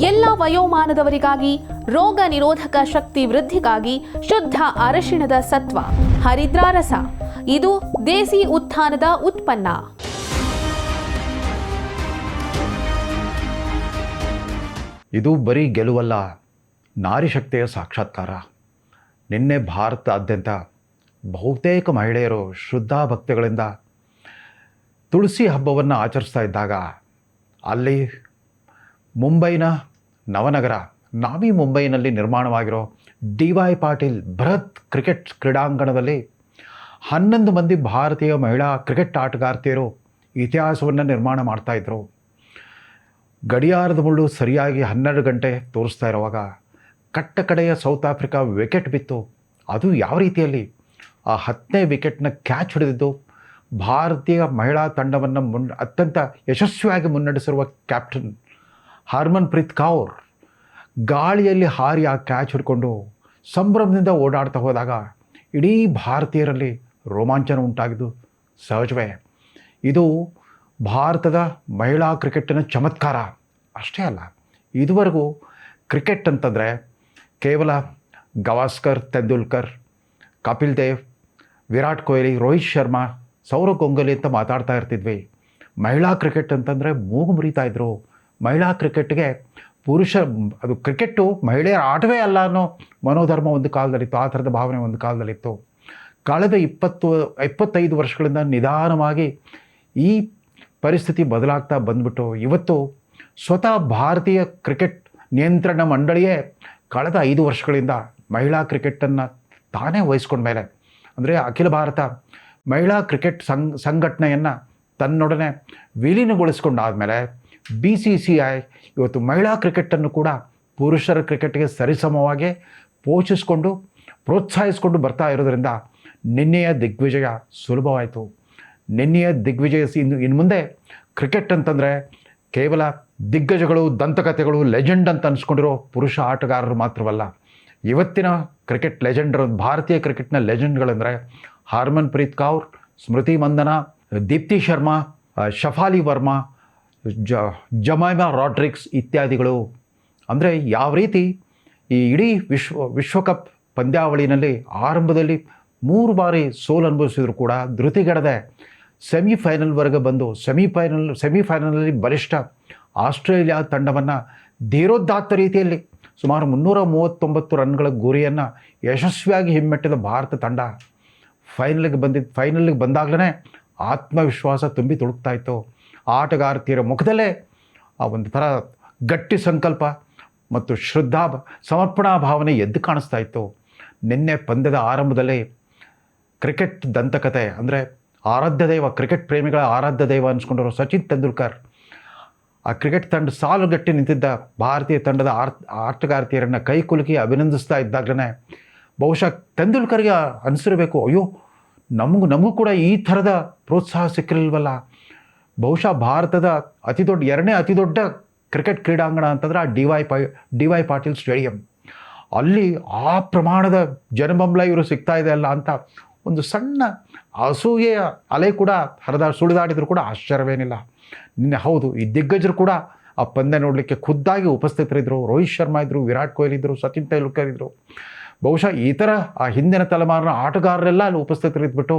ಎಲ್ಲ ವಯೋಮಾನದವರಿಗಾಗಿ ರೋಗ ನಿರೋಧಕ ಶಕ್ತಿ ವೃದ್ಧಿಗಾಗಿ ಶುದ್ಧ ಅರಶಿಣದ ಸತ್ವ, ಹರಿದ್ರಾರಸ. ಇದು ದೇಸಿ ಉತ್ಥಾನದ ಉತ್ಪನ್ನ. ಇದು ಬರೀ ಗೆಲುವಲ್ಲ, ನಾರಿ ಶಕ್ತಿಯ ಸಾಕ್ಷಾತ್ಕಾರ. ನಿನ್ನೆ ಭಾರತಾದ್ಯಂತ ಬಹುತೇಕ ಮಹಿಳೆಯರು ಶುದ್ಧ ಭಕ್ತಿಗಳಿಂದ ತುಳಸಿ ಹಬ್ಬವನ್ನು ಆಚರಿಸ್ತಾ ಇದ್ದಾಗ ಅಲ್ಲಿ ಮುಂಬೈನ ನವನಗರ, ನಾವಿ ಮುಂಬೈನಲ್ಲಿ ನಿರ್ಮಾಣವಾಗಿರೋ ಡಿ ವೈ ಪಾಟೀಲ್ ಬೃಹತ್ ಕ್ರಿಕೆಟ್ ಕ್ರೀಡಾಂಗಣದಲ್ಲಿ ಹನ್ನೊಂದು ಮಂದಿ ಭಾರತೀಯ ಮಹಿಳಾ ಕ್ರಿಕೆಟ್ ಆಟಗಾರ್ತಿಯರು ಇತಿಹಾಸವನ್ನು ನಿರ್ಮಾಣ ಮಾಡ್ತಾಯಿದ್ರು ಗಡಿಯಾರದ ಮುಳ್ಳು ಸರಿಯಾಗಿ ಹನ್ನೆರಡು ಗಂಟೆ ತೋರಿಸ್ತಾ ಇರುವಾಗ ಕಟ್ಟ ಕಡೆಯ ಸೌತ್ ಆಫ್ರಿಕಾ ವಿಕೆಟ್ ಬಿತ್ತು. ಅದು ಯಾವ ರೀತಿಯಲ್ಲಿ? ಆ ಹತ್ತನೇ ವಿಕೆಟ್ನ ಕ್ಯಾಚ್ ಹಿಡಿದಿದ್ದು ಭಾರತೀಯ ಮಹಿಳಾ ತಂಡವನ್ನು ಮುನ್, ಅತ್ಯಂತ ಯಶಸ್ವಿಯಾಗಿ ಮುನ್ನಡೆಸಿರುವ ಕ್ಯಾಪ್ಟನ್ ಹರ್ಮನ್ ಪ್ರೀತ್ ಕೌರ್ ಗಾಳಿಯಲ್ಲಿ ಹಾರಿ ಆ ಕ್ಯಾಚ್ ಹಿಡ್ಕೊಂಡು ಸಂಭ್ರಮದಿಂದ ಓಡಾಡ್ತಾ ಹೋದಾಗ ಇಡೀ ಭಾರತೀಯರಲ್ಲಿ ರೋಮಾಂಚನ ಉಂಟಾಗಿದ್ದು ಸಹಜವೇ. ಇದು ಭಾರತದ ಮಹಿಳಾ ಕ್ರಿಕೆಟಿನ ಚಮತ್ಕಾರ. ಅಷ್ಟೇ ಅಲ್ಲ, ಇದುವರೆಗೂ ಕ್ರಿಕೆಟ್ ಅಂತಂದರೆ ಕೇವಲ ಗವಾಸ್ಕರ್, ತೆಂಡೂಲ್ಕರ್, ಕಪಿಲ್ ದೇವ್, ವಿರಾಟ್ ಕೊಹ್ಲಿ, ರೋಹಿತ್ ಶರ್ಮಾ, ಸೌರವ್ ಗಂಗೂಲಿ ಅಂತ ಮಾತಾಡ್ತಾ ಇರ್ತಿದ್ವಿ. ಮಹಿಳಾ ಕ್ರಿಕೆಟ್ ಅಂತಂದರೆ ಮೂಗು ಮುರಿತಾ ಇದ್ರು. ಮಹಿಳಾ ಕ್ರಿಕೆಟ್ಗೆ ಪುರುಷ, ಅದು ಕ್ರಿಕೆಟ್ಟು ಮಹಿಳೆಯರ ಆಟವೇ ಅಲ್ಲ ಅನ್ನೋ ಮನೋಧರ್ಮ ಒಂದು ಕಾಲದಲ್ಲಿತ್ತು, ಆ ಥರದ ಭಾವನೆ ಒಂದು ಕಾಲದಲ್ಲಿತ್ತು. ಕಳೆದ ಇಪ್ಪತ್ತು, ಇಪ್ಪತ್ತೈದು ವರ್ಷಗಳಿಂದ ನಿಧಾನವಾಗಿ ಈ ಪರಿಸ್ಥಿತಿ ಬದಲಾಗ್ತಾ ಬಂದ್ಬಿಟ್ಟು ಇವತ್ತು ಸ್ವತಃ ಭಾರತೀಯ ಕ್ರಿಕೆಟ್ ನಿಯಂತ್ರಣ ಮಂಡಳಿಯೇ ಕಳೆದ ಐದು ವರ್ಷಗಳಿಂದ ಮಹಿಳಾ ಕ್ರಿಕೆಟನ್ನು ತಾನೇ ವಹಿಸ್ಕೊಂಡ ಮೇಲೆ, ಅಂದರೆ ಅಖಿಲ ಭಾರತ ಮಹಿಳಾ ಕ್ರಿಕೆಟ್ ಸಂಘ, ಸಂಘಟನೆಯನ್ನು ತನ್ನೊಡನೆ ವಿಲೀನಗೊಳಿಸ್ಕೊಂಡಾದಮೇಲೆ ಬಿ ಸಿ ಸಿ ಐ ಇವತ್ತು ಮಹಿಳಾ ಕ್ರಿಕೆಟನ್ನು ಕೂಡ ಪುರುಷರ ಕ್ರಿಕೆಟ್ಗೆ ಸರಿಸಮವಾಗಿ ಪೋಷಿಸಿಕೊಂಡು, ಪ್ರೋತ್ಸಾಹಿಸಿಕೊಂಡು ಬರ್ತಾ ಇರೋದರಿಂದ ನಿನ್ನೆಯ ದಿಗ್ವಿಜಯ ಸುಲಭವಾಯಿತು. ನಿನ್ನೆಯ ದಿಗ್ವಿಜಯ ಇನ್ನು ಇನ್ನು ಮುಂದೆ ಕ್ರಿಕೆಟ್ ಅಂತಂದರೆ ಕೇವಲ ದಿಗ್ಗಜಗಳು, ದಂತಕಥೆಗಳು, ಲೆಜೆಂಡ್ ಅಂತ ಅನ್ಸ್ಕೊಂಡಿರೋ ಪುರುಷ ಆಟಗಾರರು ಮಾತ್ರವಲ್ಲ. ಇವತ್ತಿನ ಕ್ರಿಕೆಟ್ ಲೆಜೆಂಡರ್ ಭಾರತೀಯ ಕ್ರಿಕೆಟ್ನ ಲೆಜೆಂಡ್ಗಳಂದರೆ ಹಾರ್ಮನ್ ಪ್ರೀತ್ ಕೌರ್, ಸ್ಮೃತಿ ಮಂದನ, ದೀಪ್ತಿ ಶರ್ಮಾ ಶಫಾಲಿ ವರ್ಮಾ ಜ, ಜಮೈಮಾ ರಾಡ್ರಿಕ್ಸ್ ಇತ್ಯಾದಿಗಳು. ಅಂದರೆ ಯಾವ ರೀತಿ ಈ ಇಡೀ ವಿಶ್ವ, ವಿಶ್ವಕಪ್ ಪಂದ್ಯಾವಳಿನಲ್ಲಿ ಆರಂಭದಲ್ಲಿ ಮೂರು ಬಾರಿ ಸೋಲು ಅನುಭವಿಸಿದ್ರು ಕೂಡ ಧೃತಿಗೆಡದೆ ಸೆಮಿಫೈನಲ್ವರೆಗೆ ಬಂದು ಸೆಮಿಫೈನಲ್, ಸೆಮಿಫೈನಲಲ್ಲಿ ಬಲಿಷ್ಠ ಆಸ್ಟ್ರೇಲಿಯಾ ತಂಡವನ್ನು ಧೀರೋದಾತ್ತ ರೀತಿಯಲ್ಲಿ ಸುಮಾರು ಮುನ್ನೂರ ಮೂವತ್ತೊಂಬತ್ತು ರನ್ಗಳ ಗುರಿಯನ್ನು ಯಶಸ್ವಿಯಾಗಿ ಹಿಮ್ಮೆಟ್ಟಿದ ಭಾರತ ತಂಡ ಫೈನಲ್ಗೆ ಬಂದಿದ್ದು ಫೈನಲ್ಗೆ ಬಂದಾಗಲೇ ಆತ್ಮವಿಶ್ವಾಸ ತುಂಬಿ ತುಳುಕ್ತಾ ಇತ್ತು. ಆಟಗಾರ್ತಿಯರ ಮುಖದಲ್ಲೇ ಆ ಒಂದು ಥರ ಗಟ್ಟಿ ಸಂಕಲ್ಪ ಮತ್ತು ಶ್ರದ್ಧಾ ಸಮರ್ಪಣಾ ಭಾವನೆ ಎದ್ದು ಕಾಣಿಸ್ತಾ ಇತ್ತು. ನಿನ್ನೆ ಪಂದ್ಯದ ಆರಂಭದಲ್ಲಿ ಕ್ರಿಕೆಟ್ ದಂತಕತೆ ಅಂದರೆ ಆರಾಧ್ಯ ದೈವ, ಕ್ರಿಕೆಟ್ ಪ್ರೇಮಿಗಳ ಆರಾಧ್ಯ ದೈವ ಅನ್ಸ್ಕೊಂಡಿರೋ ಸಚಿನ್ ತೆಂಡೂಲ್ಕರ್. ಆ ಕ್ರಿಕೆಟ್ ತಂಡ ಸಾಲುಗಟ್ಟಿ ನಿಂತಿದ್ದ ಭಾರತೀಯ ತಂಡದ ಆರ್, ಆಟಗಾರ್ತಿಯರನ್ನು ಕೈ ಕುಲುಕಿ ಅಭಿನಂದಿಸ್ತಾ ಇದ್ದಾಗಲೇ ಬಹುಶಃ ತೆಂಡೂಲ್ಕರ್ಗೆ ಅನಿಸಿರಬೇಕು, ಅಯ್ಯೋ, ನಮಗೂ ನಮಗೂ ಕೂಡ ಈ ಥರದ ಪ್ರೋತ್ಸಾಹ ಸಿಕ್ಕಿರಲ್ವಲ್ಲ. ಬಹುಶಃ ಭಾರತದ ಅತಿ ದೊಡ್ಡ, ಎರಡನೇ ಅತಿ ದೊಡ್ಡ ಕ್ರಿಕೆಟ್ ಕ್ರೀಡಾಂಗಣ ಅಂತಂದ್ರೆ ಆ D Y Pai, D Y Patil stadium. ಅಲ್ಲಿ ಆ ಪ್ರಮಾಣದ ಜನಬಂಬಲ ಇವರು ಸಿಗ್ತಾ ಇದೆ ಅಲ್ಲ ಅಂತ ಒಂದು ಸಣ್ಣ ಅಸೂಯೆಯ ಅಲೆ ಕೂಡ ಹರಿದ, ಸುಳಿದಾಡಿದ್ರು ಕೂಡ ಆಶ್ಚರ್ಯವೇನಿಲ್ಲ. ನಿನ್ನೆ ಹೌದು, ಈ ದಿಗ್ಗಜರು ಕೂಡ ಆ ಪಂದ್ಯ ನೋಡಲಿಕ್ಕೆ ಖುದ್ದಾಗಿ ಉಪಸ್ಥಿತರಿದ್ದರು ರೋಹಿತ್ ಶರ್ಮಾ ಇದ್ದರು ವಿರಾಟ್ ಕೊಹ್ಲಿ ಇದ್ದರು ಸಚಿನ್ ತೆಂಡೂಲ್ಕರ್ ಇದ್ದರು ಬಹುಶಃ ಈ ಥರ ಆ ಹಿಂದಿನ ತಲೆಮಾರಿನ ಆಟಗಾರರೆಲ್ಲ ಅಲ್ಲಿ ಉಪಸ್ಥಿತರಿದ್ಬಿಟ್ಟು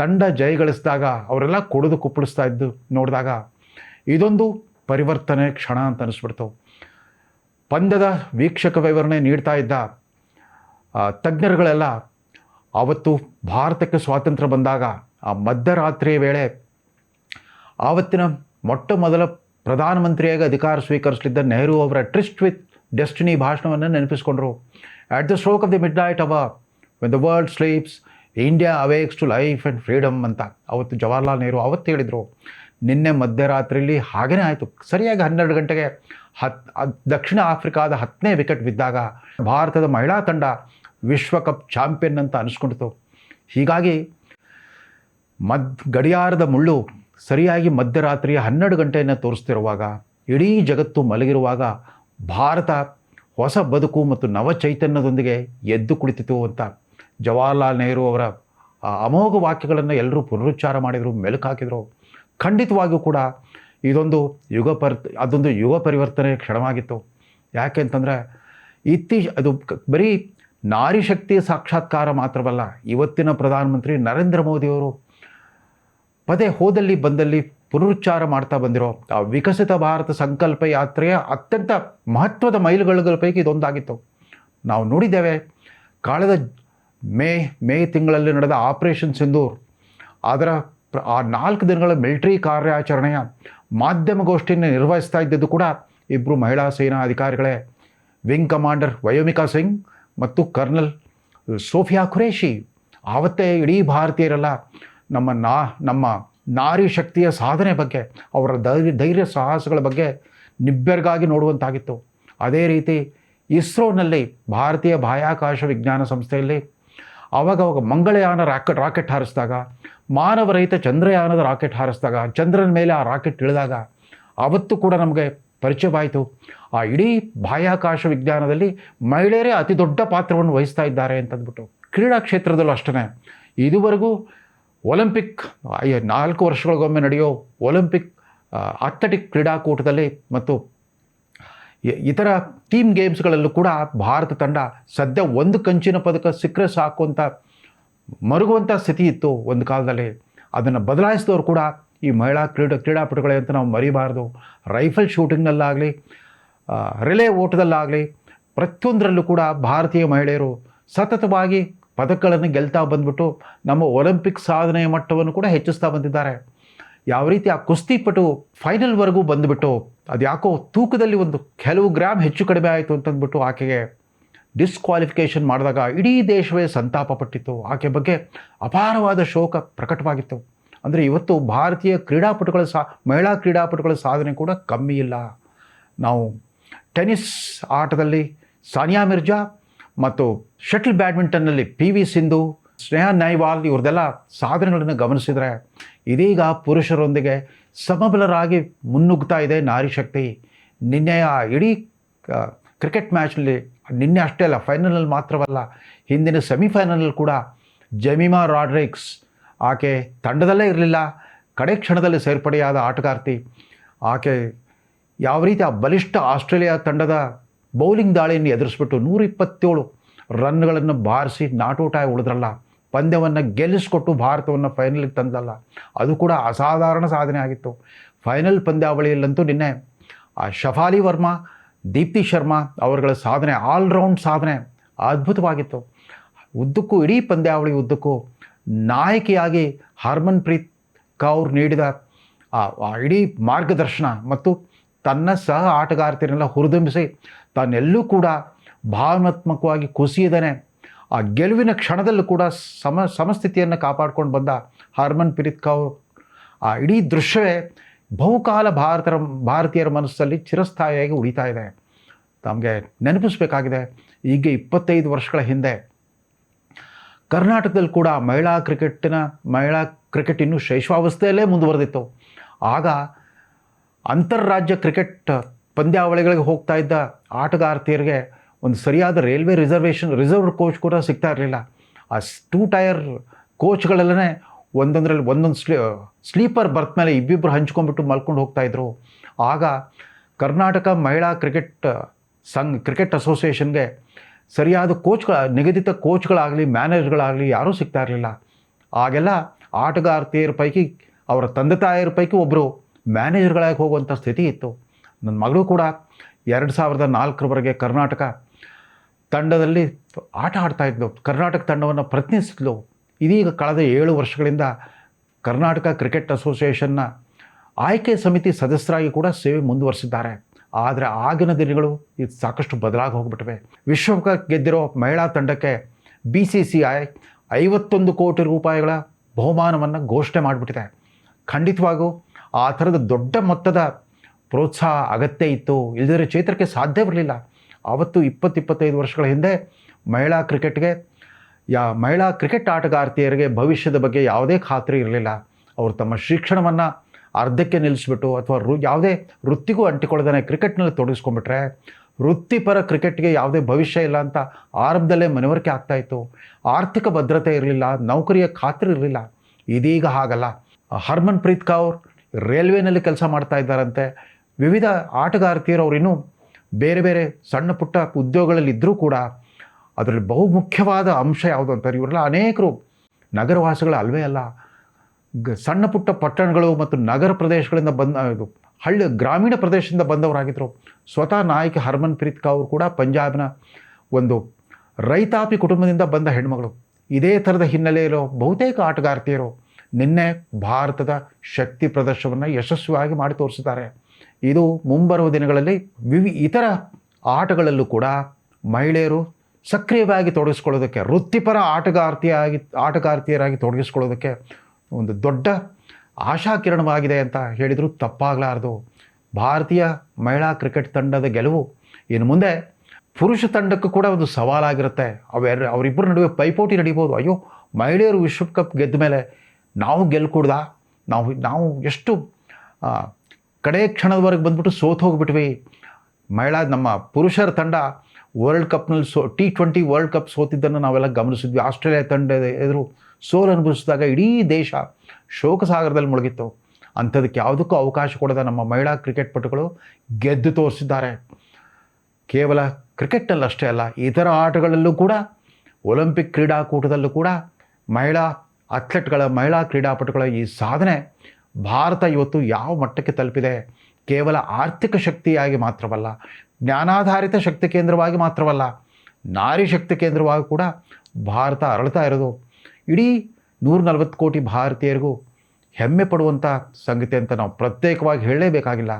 ತಂಡ ಜಯಗಳಿಸಿದಾಗ ಅವರೆಲ್ಲ ಕುಡಿದು ಕುಪ್ಪಳಿಸ್ತಾ ಇದ್ದು ನೋಡಿದಾಗ ಇದೊಂದು ಪರಿವರ್ತನೆ ಕ್ಷಣ ಅಂತ ಅನಿಸ್ಬಿಡ್ತು. ಪಂದ್ಯದ ವೀಕ್ಷಕ ವಿವರಣೆ ನೀಡ್ತಾ ಇದ್ದ ತಜ್ಞರುಗಳೆಲ್ಲ ಆವತ್ತು ಭಾರತಕ್ಕೆ ಸ್ವಾತಂತ್ರ್ಯ ಬಂದಾಗ ಆ ಮಧ್ಯರಾತ್ರಿಯ ವೇಳೆ ಆವತ್ತಿನ ಮೊಟ್ಟ ಮೊದಲ ಪ್ರಧಾನಮಂತ್ರಿಯಾಗಿ ಅಧಿಕಾರ ಸ್ವೀಕರಿಸಲಿದ್ದ ನೆಹರು ಅವರ ಟ್ರಿಸ್ಟ್ ವಿತ್ ಡೆಸ್ಟಿನಿ ಭಾಷಣವನ್ನು ನೆನಪಿಸ್ಕೊಂಡ್ರು. At the stroke of the midnight ಅವ when the world sleeps India awakes to life and freedom ಅಂತ. ಅವತ್ತು ಜವಾಹರ್ಲಾಲ್ ನೆಹರು ಅವತ್ತು ಹೇಳಿದರು, ನಿನ್ನೆ ಮಧ್ಯರಾತ್ರಿಯಲ್ಲಿ ಹಾಗೇ ಆಯಿತು. ಸರಿಯಾಗಿ ಹನ್ನೆರಡು ಗಂಟೆಗೆ ಹತ್ ದಕ್ಷಿಣ ಆಫ್ರಿಕಾದ ಹತ್ತನೇ ವಿಕೆಟ್ ಬಿದ್ದಾಗ ಭಾರತದ ಮಹಿಳಾ ತಂಡ ವಿಶ್ವಕಪ್ ಚಾಂಪಿಯನ್ ಅಂತ ಅನಿಸ್ಕೊಂಡಿತು ಹೀಗಾಗಿ ಮದ್, ಗಡಿಯಾರದ ಮುಳ್ಳು ಸರಿಯಾಗಿ ಮಧ್ಯರಾತ್ರಿಯ ಹನ್ನೆರಡು ಗಂಟೆಯನ್ನು ತೋರಿಸ್ತಿರುವಾಗ, ಇಡೀ ಜಗತ್ತು ಮಲಗಿರುವಾಗ ಭಾರತ ಹೊಸ ಬದುಕು ಮತ್ತು ನವ ಚೈತನ್ಯದೊಂದಿಗೆ ಎದ್ದು ಕುಳಿತಿತು ಅಂತ. ಜವಾಹರ್ಲಾಲ್ ನೆಹರು ಅವರ ಅಮೋಘ ವಾಕ್ಯಗಳನ್ನು ಎಲ್ಲರೂ ಪುನರುಚ್ಚಾರ ಮಾಡಿದರು ಮೆಲುಕು ಹಾಕಿದರು ಖಂಡಿತವಾಗಿಯೂ ಕೂಡ ಇದೊಂದು ಯುಗ ಪರ್, ಅದೊಂದು ಯುಗ ಪರಿವರ್ತನೆ ಕ್ಷಣವಾಗಿತ್ತು. ಯಾಕೆ ಅಂತಂದರೆ ಇತ್ತೀಚ ಅದು ಬರೀ ನಾರಿ ಶಕ್ತಿ ಸಾಕ್ಷಾತ್ಕಾರ ಮಾತ್ರವಲ್ಲ, ಇವತ್ತಿನ ಪ್ರಧಾನಮಂತ್ರಿ ನರೇಂದ್ರ ಮೋದಿಯವರು ಪದೇ ಹೋದಲ್ಲಿ ಬಂದಲ್ಲಿ ಪುನರುಚ್ಚಾರ ಮಾಡ್ತಾ ಬಂದಿರೋ, ಆ, ವಿಕಸಿತ ಭಾರತ ಸಂಕಲ್ಪ ಯಾತ್ರೆಯ ಅತ್ಯಂತ ಮಹತ್ವದ ಮೈಲುಗಲ್ಲುಗಳ ಪೈಕಿ ಇದೊಂದಾಗಿತ್ತು. ನಾವು ನೋಡಿದ್ದೇವೆ, ಕಳೆದ ಮೇ ಮೇ ತಿಂಗಳಲ್ಲಿ ನಡೆದ ಆಪರೇಷನ್ ಸಿಂಧೂರ್. ಅದರ ಆ ನಾಲ್ಕು ದಿನಗಳ ಮಿಲಿಟರಿ ಕಾರ್ಯಾಚರಣೆಯ ಮಾಧ್ಯಮಗೋಷ್ಠಿಯನ್ನು ನಿರ್ವಹಿಸ್ತಾ ಇದ್ದದ್ದು ಕೂಡ ಇಬ್ಬರು ಮಹಿಳಾ ಸೇನಾ ಅಧಿಕಾರಿಗಳೇ. ವಿಂಗ್ ಕಮಾಂಡರ್ ವಯೋಮಿಕಾ ಸಿಂಗ್ ಮತ್ತು ಕರ್ನಲ್ ಸೋಫಿಯಾ ಖುರೇಶಿ ಆವತ್ತೇ ಇಡೀ ಭಾರತೀಯರೆಲ್ಲ ನಮ್ಮ ನಾ, ನಮ್ಮ ನಾರಿ ಶಕ್ತಿಯ ಸಾಧನೆ ಬಗ್ಗೆ, ಅವರ ಧೈರ್ಯ ಧೈರ್ಯ ಸಾಹಸಗಳ ಬಗ್ಗೆ ನಿಬ್ಬೆರಗಾಗಿ ನೋಡುವಂತಾಗಿತ್ತು. ಅದೇ ರೀತಿ ಇಸ್ರೋನಲ್ಲಿ ಭಾರತೀಯ ಬಾಹ್ಯಾಕಾಶ ವಿಜ್ಞಾನ ಸಂಸ್ಥೆಯಲ್ಲಿ ಅವಾಗವಾಗ ಮಂಗಳಯಾನ ರಾಕೆಟ್ ರಾಕೆಟ್ ಹಾರಿಸಿದಾಗ, ಮಾನವರಹಿತ ಚಂದ್ರಯಾನದ ರಾಕೆಟ್ ಹಾರಿಸಿದಾಗ, ಚಂದ್ರನ ಮೇಲೆ ಆ ರಾಕೆಟ್ ಇಳಿದಾಗ, ಅವತ್ತು ಕೂಡ ನಮಗೆ ಪರಿಚಯವಾಯಿತು. ಆ ಇಡೀ ಬಾಹ್ಯಾಕಾಶ ವಿಜ್ಞಾನದಲ್ಲಿ ಮಹಿಳೆಯರೇ ಅತಿ ದೊಡ್ಡ ಪಾತ್ರವನ್ನು ವಹಿಸ್ತಾ ಇದ್ದಾರೆ ಅಂತಂದ್ಬಿಟ್ಟು ಕ್ರೀಡಾ ಕ್ಷೇತ್ರದಲ್ಲೂ ಅಷ್ಟೇ ಇದುವರೆಗೂ ಒಲಿಂಪಿಕ್ ನಾಲ್ಕು ವರ್ಷಗಳಿಗೊಮ್ಮೆ ನಡೆಯೋ ಒಲಿಂಪಿಕ್ ಅಥ್ಲೆಟಿಕ್ ಕ್ರೀಡಾಕೂಟದಲ್ಲಿ ಮತ್ತು ಇತರ ಟೀಮ್ ಗೇಮ್ಸ್ಗಳಲ್ಲೂ ಕೂಡ ಭಾರತ ತಂಡ ಸದ್ಯ ಒಂದು ಕಂಚಿನ ಪದಕ ಸಿಕ್ಕರೆ ಸಾಕು ಅಂತ ಮರುಗುವಂಥ ಸ್ಥಿತಿ ಇತ್ತು ಒಂದು ಕಾಲದಲ್ಲಿ. ಅದನ್ನು ಬದಲಾಯಿಸಿದವರು ಕೂಡ ಈ ಮಹಿಳಾ ಕ್ರೀಡಾ ಕ್ರೀಡಾಪಟುಗಳೇ ಅಂತ ನಾವು ಮರಿಬಾರ್ದು. ರೈಫಲ್ ಶೂಟಿಂಗ್ನಲ್ಲಾಗಲಿ ರಿಲೇ ಓಟದಲ್ಲಾಗಲಿ ಪ್ರತಿಯೊಂದರಲ್ಲೂ ಕೂಡ ಭಾರತೀಯ ಮಹಿಳೆಯರು ಸತತವಾಗಿ ಪದಕಗಳನ್ನು ಗೆಲ್ತಾ ಬಂದ್ಬಿಟ್ಟು ನಮ್ಮ ಒಲಿಂಪಿಕ್ ಸಾಧನೆಯ ಮಟ್ಟವನ್ನು ಕೂಡ ಹೆಚ್ಚಿಸ್ತಾ ಬಂದಿದ್ದಾರೆ. ಯಾವ ರೀತಿ ಆ ಕುಸ್ತಿಪಟು ಫೈನಲ್ವರೆಗೂ ಬಂದುಬಿಟ್ಟು ಅದು ಯಾಕೋ ತೂಕದಲ್ಲಿ ಒಂದು ಕೆಲವು ಗ್ರಾಮ್ ಹೆಚ್ಚು ಕಡಿಮೆ ಆಯಿತು ಅಂತಂದ್ಬಿಟ್ಟು ಆಕೆಗೆ ಡಿಸ್ಕ್ವಾಲಿಫಿಕೇಷನ್ ಮಾಡಿದಾಗ ಇಡೀ ದೇಶವೇ ಸಂತಾಪ ಪಟ್ಟಿತ್ತು ಆಕೆ ಬಗ್ಗೆ ಅಪಾರವಾದ ಶೋಕ ಪ್ರಕಟವಾಗಿತ್ತು. ಅಂದರೆ ಇವತ್ತು ಭಾರತೀಯ ಕ್ರೀಡಾಪಟುಗಳ ಸಾ, ಮಹಿಳಾ ಕ್ರೀಡಾಪಟುಗಳ ಸಾಧನೆ ಕೂಡ ಕಮ್ಮಿ ಇಲ್ಲ. ನಾವು ಟೆನಿಸ್ ಆಟದಲ್ಲಿ ಸಾನಿಯಾ ಮಿರ್ಜಾ ಮತ್ತು ಶಟಲ್ ಬ್ಯಾಡ್ಮಿಂಟನ್ನಲ್ಲಿ ಪಿ ವಿ ಸಿಂಧು ಸ್ನೇಹ ನೈವಾಲ್ ಇವ್ರದ್ದೆಲ್ಲ ಸಾಧನೆಗಳನ್ನು ಗಮನಿಸಿದರೆ ಇದೀಗ ಪುರುಷರೊಂದಿಗೆ ಸಮಬಲರಾಗಿ ಮುನ್ನುಗ್ತಾ ಇದೆ ನಾರಿ ಶಕ್ತಿ. ಆ ಇಡೀ ಕ್ರಿಕೆಟ್ ಮ್ಯಾಚ್ನಲ್ಲಿ ನಿನ್ನೆ ಅಷ್ಟೇ ಅಲ್ಲ ಫೈನಲಲ್ಲಿ ಮಾತ್ರವಲ್ಲ, ಹಿಂದಿನ ಸೆಮಿಫೈನಲಲ್ಲಿ ಕೂಡ ಜಮಿಮಾ ರಾಡ್ರಿಕ್ಸ್ ಆಕೆ ತಂಡದಲ್ಲೇ ಇರಲಿಲ್ಲ, ಕಡೆ ಕ್ಷಣದಲ್ಲಿ ಸೇರ್ಪಡೆಯಾದ ಆಟಗಾರ್ತಿ. ಆಕೆ ಯಾವ ರೀತಿ ಆ ಬಲಿಷ್ಠ ಆಸ್ಟ್ರೇಲಿಯಾ ತಂಡದ ಬೌಲಿಂಗ್ ದಾಳಿಯನ್ನು ಎದುರಿಸ್ಬಿಟ್ಟು ನೂರ ಇಪ್ಪತ್ತೇಳು ರನ್ಗಳನ್ನು ಬಾರಿಸಿ ನಾಟೋಟಾಗಿ ಆಗಿ ಉಳಿದ್ರಲ್ಲ ಪಂದ್ಯವನ್ನು ಗೆಲ್ಲಿಸ್ಕೊಟ್ಟು ಭಾರತವನ್ನು ಫೈನಲ್ಗೆ ತಂದಲ್ಲ. ಅದು ಕೂಡ ಅಸಾಧಾರಣ ಸಾಧನೆ ಆಗಿತ್ತು. ಫೈನಲ್ ಪಂದ್ಯಾವಳಿಯಲ್ಲಂತೂ ನಿನ್ನೆ, ಆ, ಶಫಾಲಿ ವರ್ಮಾ, ದೀಪ್ತಿ ಶರ್ಮಾ ಅವರುಗಳ ಸಾಧನೆ ಆಲ್ರೌಂಡ್ ಸಾಧನೆ ಅದ್ಭುತವಾಗಿತ್ತು. ಉದ್ದಕ್ಕೂ, ಇಡೀ ಪಂದ್ಯಾವಳಿ ಉದ್ದಕ್ಕೂ ನಾಯಕಿಯಾಗಿ ಹರ್ಮನ್ ಪ್ರೀತ್ ಕೌರ್ ನೀಡಿದ, ಆ ಇಡೀ ಮಾರ್ಗದರ್ಶನ ಮತ್ತು ತನ್ನ ಸಹ ಆಟಗಾರ್ತಿಯನ್ನೆಲ್ಲ ಹುರಿದುಂಬಿಸಿ, ತಾನೆಲ್ಲೂ ಕೂಡ ಭಾವನಾತ್ಮಕವಾಗಿ ಕುಸಿಯದೇನೆ ಆ ಗೆಲುವಿನ ಕ್ಷಣದಲ್ಲೂ ಕೂಡ ಸಮ, ಸಮಸ್ಥಿತಿಯನ್ನು ಕಾಪಾಡ್ಕೊಂಡು ಬಂದ ಹರ್ಮನ್ ಪ್ರೀತ್ ಕೌರ್. ಆ ಇಡೀ ದೃಶ್ಯವೇ ಬಹುಕಾಲ ಭಾರತರ, ಭಾರತೀಯರ ಮನಸ್ಸಲ್ಲಿ ಚಿರಸ್ಥಾಯಿಯಾಗಿ ಉಳಿತಾ ಇದೆ. ತಮಗೆ ನೆನಪಿಸಬೇಕಾಗಿದೆ, ಈಗ ಇಪ್ಪತ್ತೈದು ವರ್ಷಗಳ ಹಿಂದೆ ಕರ್ನಾಟಕದಲ್ಲಿ ಕೂಡ ಮಹಿಳಾ ಕ್ರಿಕೆಟ್ಟಿನ, ಮಹಿಳಾ ಕ್ರಿಕೆಟ್ ಇನ್ನೂ ಶೈಶವಾವಸ್ಥೆಯಲ್ಲೇ ಮುಂದುವರೆದಿತ್ತು. ಆಗ ಅಂತಾರಾಜ್ಯ ಕ್ರಿಕೆಟ್ ಪಂದ್ಯಾವಳಿಗಳಿಗೆ ಹೋಗ್ತಾ ಇದ್ದ ಆಟಗಾರ್ತಿಯರಿಗೆ ಒಂದು ಸರಿಯಾದ ರೈಲ್ವೆ ರಿಸರ್ವೇಷನ್ ರಿಸರ್ವ್ ಕೋಚ್ ಕೂಡ ಸಿಗ್ತಾ ಇರಲಿಲ್ಲ. ಆ ಟೂ ಟೈರ್ ಕೋಚ್ಗಳಲ್ಲೇ ಒಂದೊಂದರಲ್ಲಿ ಒಂದೊಂದು ಸ್ಲೀ ಸ್ಲೀಪರ್ ಬರ್ತ್ ಮೇಲೆ ಇಬ್ಬಿಬ್ಬರು ಹಂಚ್ಕೊಂಡ್ಬಿಟ್ಟು ಮಲ್ಕೊಂಡು ಹೋಗ್ತಾಯಿದ್ರು ಆಗ ಕರ್ನಾಟಕ ಮಹಿಳಾ ಕ್ರಿಕೆಟ್ ಸಂಘ ಕ್ರಿಕೆಟ್ ಅಸೋಸಿಯೇಷನ್ಗೆ ಸರಿಯಾದ ಕೋಚ್ಗಳ ನಿಗದಿತ ಕೋಚ್ಗಳಾಗಲಿ ಮ್ಯಾನೇಜರ್ಗಳಾಗಲಿ ಯಾರೂ ಸಿಗ್ತಾ ಇರಲಿಲ್ಲ. ಆಗೆಲ್ಲ ಆಟಗಾರ್ತಿಯರ ಪೈಕಿ, ಅವರ ತಂದೆ ತಾಯಿಯರ ಪೈಕಿ ಒಬ್ಬರು ಮ್ಯಾನೇಜರ್ಗಳಾಗಿ ಹೋಗುವಂಥ ಸ್ಥಿತಿ ಇತ್ತು. ನನ್ನ ಮಗಳು ಕೂಡ ಎರಡು ಸಾವಿರದ ನಾಲ್ಕರವರೆಗೆ ಕರ್ನಾಟಕ ತಂಡದಲ್ಲಿ ಆಟ ಆಡ್ತಾ ಇದ್ಲು. ಕರ್ನಾಟಕ ತಂಡವನ್ನು ಪ್ರತಿನಿಧಿಸಿದ್ಲು. ಇದೀಗ ಕಳೆದ ಏಳು ವರ್ಷಗಳಿಂದ ಕರ್ನಾಟಕ ಕ್ರಿಕೆಟ್ ಅಸೋಸಿಯೇಷನ್ನ ಆಯ್ಕೆ ಸಮಿತಿ ಸದಸ್ಯರಾಗಿ ಕೂಡ ಸೇವೆ ಮುಂದುವರಿಸಿದ್ದಾರೆ. ಆದರೆ ಆಗಿನ ದಿನಗಳು ಇದು ಸಾಕಷ್ಟು ಬದಲಾಗಿ ಹೋಗ್ಬಿಟ್ಟಿವೆ. ವಿಶ್ವಕಪ್ ಗೆದ್ದಿರೋ ಮಹಿಳಾ ತಂಡಕ್ಕೆ ಬಿ ಸಿ ಸಿ ಐ ಐವತ್ತೊಂದು ಕೋಟಿ ರೂಪಾಯಿಗಳ ಬಹುಮಾನವನ್ನು ಘೋಷಣೆ ಮಾಡಿಬಿಟ್ಟಿದೆ. ಖಂಡಿತವಾಗೂ ಆ ಥರದ ದೊಡ್ಡ ಮೊತ್ತದ ಪ್ರೋತ್ಸಾಹ ಅಗತ್ಯ ಇತ್ತು. ಇಲ್ಲದಿದ್ದರೆ ಚೇತರಿಕೆ ಸಾಧ್ಯವಿರಲಿಲ್ಲ ಆವತ್ತು ಇಪ್ಪತ್ತು ಇಪ್ಪತ್ತೈದು ವರ್ಷಗಳ ಹಿಂದೆ ಮಹಿಳಾ ಕ್ರಿಕೆಟ್ಗೆ, ಯಾ, ಮಹಿಳಾ ಕ್ರಿಕೆಟ್ ಆಟಗಾರ್ತಿಯರಿಗೆ ಭವಿಷ್ಯದ ಬಗ್ಗೆ ಯಾವುದೇ ಖಾತ್ರಿ ಇರಲಿಲ್ಲ. ಅವರು ತಮ್ಮ ಶಿಕ್ಷಣವನ್ನು ಅರ್ಧಕ್ಕೆ ನಿಲ್ಲಿಸ್ಬಿಟ್ಟು ಅಥವಾ ರು, ಯಾವುದೇ ವೃತ್ತಿಗೂ ಅಂಟಿಕೊಳ್ಳದೇ ಕ್ರಿಕೆಟ್ನಲ್ಲಿ ತೊಡಗಿಸ್ಕೊಂಡ್ಬಿಟ್ರೆ ವೃತ್ತಿಪರ ಕ್ರಿಕೆಟ್ಗೆ ಯಾವುದೇ ಭವಿಷ್ಯ ಇಲ್ಲ ಅಂತ ಆರಂಭದಲ್ಲೇ ಮನವರಿಕೆ ಆಗ್ತಾಯಿತ್ತು ಆರ್ಥಿಕ ಭದ್ರತೆ ಇರಲಿಲ್ಲ, ನೌಕರಿಯ ಖಾತ್ರಿ ಇರಲಿಲ್ಲ. ಇದೀಗ ಹಾಗಲ್ಲ. ಹರ್ಮನ್ ಪ್ರೀತ್ ಕೌರ್ ರೈಲ್ವೆನಲ್ಲಿ ಕೆಲಸ ಮಾಡ್ತಾ ಇದ್ದಾರಂತೆ. ವಿವಿಧ ಆಟಗಾರ್ತಿಯರು ಅವರು ಇನ್ನೂ ಬೇರೆ ಬೇರೆ ಸಣ್ಣ ಪುಟ್ಟ ಉದ್ಯೋಗಗಳಲ್ಲಿದ್ದರೂ ಕೂಡ ಅದರಲ್ಲಿ ಬಹುಮುಖ್ಯವಾದ ಅಂಶ ಯಾವುದು ಅಂತಾರೆ ಇವರೆಲ್ಲ ಅನೇಕರು ನಗರವಾಸಿಗಳು ಅಲ್ವೇ ಅಲ್ಲ. ಗ ಸಣ್ಣ ಪುಟ್ಟ ಪಟ್ಟಣಗಳು ಮತ್ತು ನಗರ ಪ್ರದೇಶಗಳಿಂದ ಬಂದ ಇದು ಹಳ್ಳಿ ಗ್ರಾಮೀಣ ಪ್ರದೇಶದಿಂದ ಬಂದವರಾಗಿದ್ದರು ಸ್ವತಃ ನಾಯಕ ಹರ್ಮನ್ ಪ್ರೀತ್ ಕೌರ್ ಕೂಡ ಪಂಜಾಬ್ನ ಒಂದು ರೈತಾಪಿ ಕುಟುಂಬದಿಂದ ಬಂದ ಹೆಣ್ಮಗಳು. ಇದೇ ಥರದ ಹಿನ್ನೆಲೆಯಲ್ಲಿ ಬಹುತೇಕ ಆಟಗಾರ್ತಿಯರು ನಿನ್ನೆ ಭಾರತದ ಶಕ್ತಿ ಪ್ರದರ್ಶನವನ್ನು ಯಶಸ್ವಿಯಾಗಿ ಮಾಡಿ ತೋರಿಸಿದ್ದಾರೆ. ಇದು ಮುಂಬರುವ ದಿನಗಳಲ್ಲಿ ವಿವಿ ಇತರ ಆಟಗಳಲ್ಲೂ ಕೂಡ ಮಹಿಳೆಯರು ಸಕ್ರಿಯವಾಗಿ ತೊಡಗಿಸ್ಕೊಳ್ಳೋದಕ್ಕೆ, ವೃತ್ತಿಪರ ಆಟಗಾರ್ತಿಯಾಗಿ ಆಟಗಾರ್ತಿಯರಾಗಿ ತೊಡಗಿಸ್ಕೊಳ್ಳೋದಕ್ಕೆ ಒಂದು ದೊಡ್ಡ ಆಶಾಕಿರಣವಾಗಿದೆ ಅಂತ ಹೇಳಿದರೂ. ತಪ್ಪಾಗಲಾರದು. ಭಾರತೀಯ ಮಹಿಳಾ ಕ್ರಿಕೆಟ್ ತಂಡದ ಗೆಲುವು ಇನ್ನು ಮುಂದೆ ಪುರುಷ ತಂಡಕ್ಕೂ ಕೂಡ ಒಂದು ಸವಾಲಾಗಿರುತ್ತೆ. ಅವೆರ, ಅವರಿಬ್ಬರ ನಡುವೆ ಪೈಪೋಟಿ ನಡೀಬೋದು. ಅಯ್ಯೋ, ಮಹಿಳೆಯರು ವಿಶ್ವಕಪ್ ಗೆದ್ದ ಮೇಲೆ ನಾವು ಗೆಲ್ಕೂಡ್ದ? ನಾವು ನಾವು ಎಷ್ಟು ಕಡೆ ಕ್ಷಣದವರೆಗೆ ಬಂದ್ಬಿಟ್ಟು ಸೋತು ಹೋಗ್ಬಿಟ್ವಿ. ಮಹಿಳಾ, ನಮ್ಮ ಪುರುಷರ ತಂಡ world ಕಪ್ನಲ್ಲಿ so T twenty world cup ಸೋತಿದ್ದನ್ನು ನಾವೆಲ್ಲ ಗಮನಿಸಿದ್ವಿ. ಆಸ್ಟ್ರೇಲಿಯಾ ತಂಡ ಎದುರು ಸೋಲು ಅನುಭವಿಸಿದಾಗ ಇಡೀ ದೇಶ ಶೋಕಸಾಗರದಲ್ಲಿ ಮುಳುಗಿತ್ತು. ಅಂಥದಕ್ಕೆ ಯಾವುದಕ್ಕೂ ಅವಕಾಶ ಕೊಡದ ನಮ್ಮ ಮಹಿಳಾ ಕ್ರಿಕೆಟ್ ಪಟುಗಳು ಗೆದ್ದು ತೋರಿಸಿದ್ದಾರೆ. ಕೇವಲ ಕ್ರಿಕೆಟಲ್ಲಿ ಅಷ್ಟೇ ಅಲ್ಲ, ಇತರ ಆಟಗಳಲ್ಲೂ ಕೂಡ, ಒಲಿಂಪಿಕ್ ಕ್ರೀಡಾಕೂಟದಲ್ಲೂ ಕೂಡ ಮಹಿಳಾ ಅಥ್ಲೆಟ್ಗಳ ಮಹಿಳಾ ಕ್ರೀಡಾಪಟುಗಳ ಈ ಸಾಧನೆ ಭಾರತ ಇವತ್ತು ಯಾವ ಮಟ್ಟಕ್ಕೆ ತಲುಪಿದೆ? ಕೇವಲ ಆರ್ಥಿಕ ಶಕ್ತಿಯಾಗಿ ಮಾತ್ರವಲ್ಲ, ಜ್ಞಾನಾಧಾರಿತ ಶಕ್ತಿ ಕೇಂದ್ರವಾಗಿ ಮಾತ್ರವಲ್ಲ, ನಾರಿ ಶಕ್ತಿ ಕೇಂದ್ರವಾಗಿ ಕೂಡ ಭಾರತ ಅರಳ್ತಾ ಇರೋದು. ಇಡೀ ನೂರ ನಲವತ್ತು ಕೋಟಿ ಭಾರತೀಯರಿಗೂ ಹೆಮ್ಮೆ ಪಡುವಂಥ ಸಂಗತಿ ಅಂತ ನಾವು ಪ್ರತ್ಯೇಕವಾಗಿ ಹೇಳಲೇಬೇಕಾಗಿಲ್ಲ.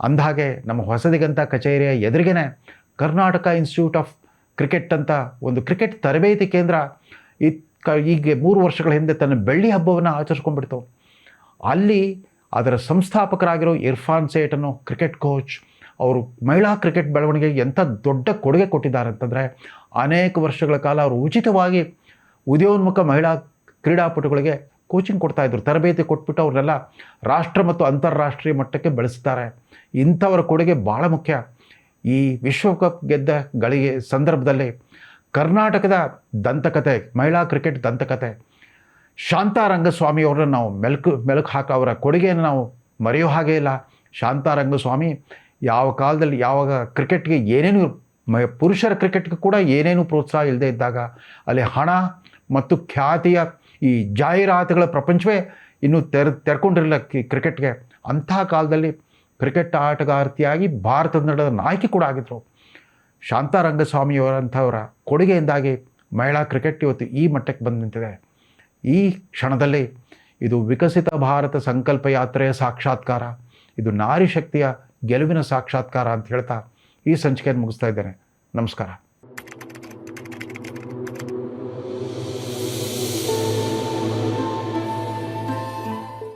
ಅಂದಹಾಗೆ ನಮ್ಮ ಹೊಸದಿಗಂತ ಕಚೇರಿಯ ಎದುರಿಗೇ ಕರ್ನಾಟಕ ಇನ್ಸ್ಟಿಟ್ಯೂಟ್ ಆಫ್ ಕ್ರಿಕೆಟ್ ಅಂತ ಒಂದು ಕ್ರಿಕೆಟ್ ತರಬೇತಿ ಕೇಂದ್ರ ಈ ಕ ಈಗ ಮೂರು ವರ್ಷಗಳ ಹಿಂದೆ ತನ್ನ ಬೆಳ್ಳಿ ಹಬ್ಬವನ್ನು ಆಚರಿಸ್ಕೊಂಡ್ಬಿಡ್ತು. ಅಲ್ಲಿ ಅದರ ಸಂಸ್ಥಾಪಕರಾಗಿರೋ ಇರ್ಫಾನ್ ಸೇಟ್ ಅನ್ನೋ ಕ್ರಿಕೆಟ್ ಕೋಚ್, ಅವರು ಮಹಿಳಾ ಕ್ರಿಕೆಟ್ ಬೆಳವಣಿಗೆಗೆ ಎಂಥ ದೊಡ್ಡ ಕೊಡುಗೆ ಕೊಟ್ಟಿದ್ದಾರೆ ಅಂತಂದರೆ ಅನೇಕ ವರ್ಷಗಳ ಕಾಲ ಅವರು ಉಚಿತವಾಗಿ ಉದಯೋನ್ಮುಖ ಮಹಿಳಾ ಕ್ರೀಡಾಪಟುಗಳಿಗೆ ಕೋಚಿಂಗ್ ಕೊಡ್ತಾಯಿದ್ರು ತರಬೇತಿ ಕೊಟ್ಬಿಟ್ಟು ಅವ್ರನ್ನೆಲ್ಲ ರಾಷ್ಟ್ರ ಮತ್ತು ಅಂತಾರಾಷ್ಟ್ರೀಯ ಮಟ್ಟಕ್ಕೆ ಬೆಳೆಸ್ತಾರೆ. ಇಂಥವರ ಕೊಡುಗೆ ಭಾಳ ಮುಖ್ಯ. ಈ ವಿಶ್ವಕಪ್ ಗೆದ್ದ ಗಳಿಗೆ ಸಂದರ್ಭದಲ್ಲಿ ಕರ್ನಾಟಕದ ದಂತಕತೆ, ಮಹಿಳಾ ಕ್ರಿಕೆಟ್ ದಂತಕತೆ ಶಾಂತಾ ರಂಗಸ್ವಾಮಿ ಅವರನ್ನು ನಾವು ಮೆಲುಕು ಮೆಲುಕು ಹಾಕೋ ಅವರ ಕೊಡುಗೆಯನ್ನು ನಾವು ಮರೆಯೋ ಹಾಗೆ ಇಲ್ಲ. ಶಾಂತಾರಂಗಸ್ವಾಮಿ ಯಾವ ಕಾಲದಲ್ಲಿ, ಯಾವಾಗ ಕ್ರಿಕೆಟ್ಗೆ ಏನೇನು ಮ, ಪುರುಷರ ಕ್ರಿಕೆಟ್ಗೆ ಕೂಡ ಏನೇನು ಪ್ರೋತ್ಸಾಹ ಇಲ್ಲದೆ ಇದ್ದಾಗ ಅಲ್ಲಿ ಹಣ ಮತ್ತು ಖ್ಯಾತಿಯ ಈ ಜಾಹೀರಾತುಗಳ ಪ್ರಪಂಚವೇ ಇನ್ನೂ ತೆರೆ, ತೆರ್ಕೊಂಡಿರಲಿಲ್ಲ ಕ್ರಿಕೆಟ್ಗೆ. ಅಂಥ ಕಾಲದಲ್ಲಿ ಕ್ರಿಕೆಟ್ ಆಟಗಾರ್ತಿಯಾಗಿ ಭಾರತದ ನಡೆದ ನಾಯಕಿ ಕೂಡ ಆಗಿದ್ದರು ಶಾಂತಾರಂಗಸ್ವಾಮಿಯವರಂಥವರ ಕೊಡುಗೆಯಿಂದಾಗಿ ಮಹಿಳಾ ಕ್ರಿಕೆಟ್ ಇವತ್ತು ಈ ಮಟ್ಟಕ್ಕೆ ಬಂದು ಈ ಕ್ಷಣದಲ್ಲಿ ಇದು ವಿಕಸಿತ ಭಾರತ ಸಂಕಲ್ಪ ಯಾತ್ರೆಯ ಸಾಕ್ಷಾತ್ಕಾರ, ಇದು ನಾರಿ ಶಕ್ತಿಯ ಗೆಲುವಿನ ಸಾಕ್ಷಾತ್ಕಾರ ಅಂತ ಹೇಳ್ತಾ ಈ ಸಂಚಿಕೆಯನ್ನು ಮುಗಿಸ್ತಾ ಇದ್ದೇನೆ. ನಮಸ್ಕಾರ.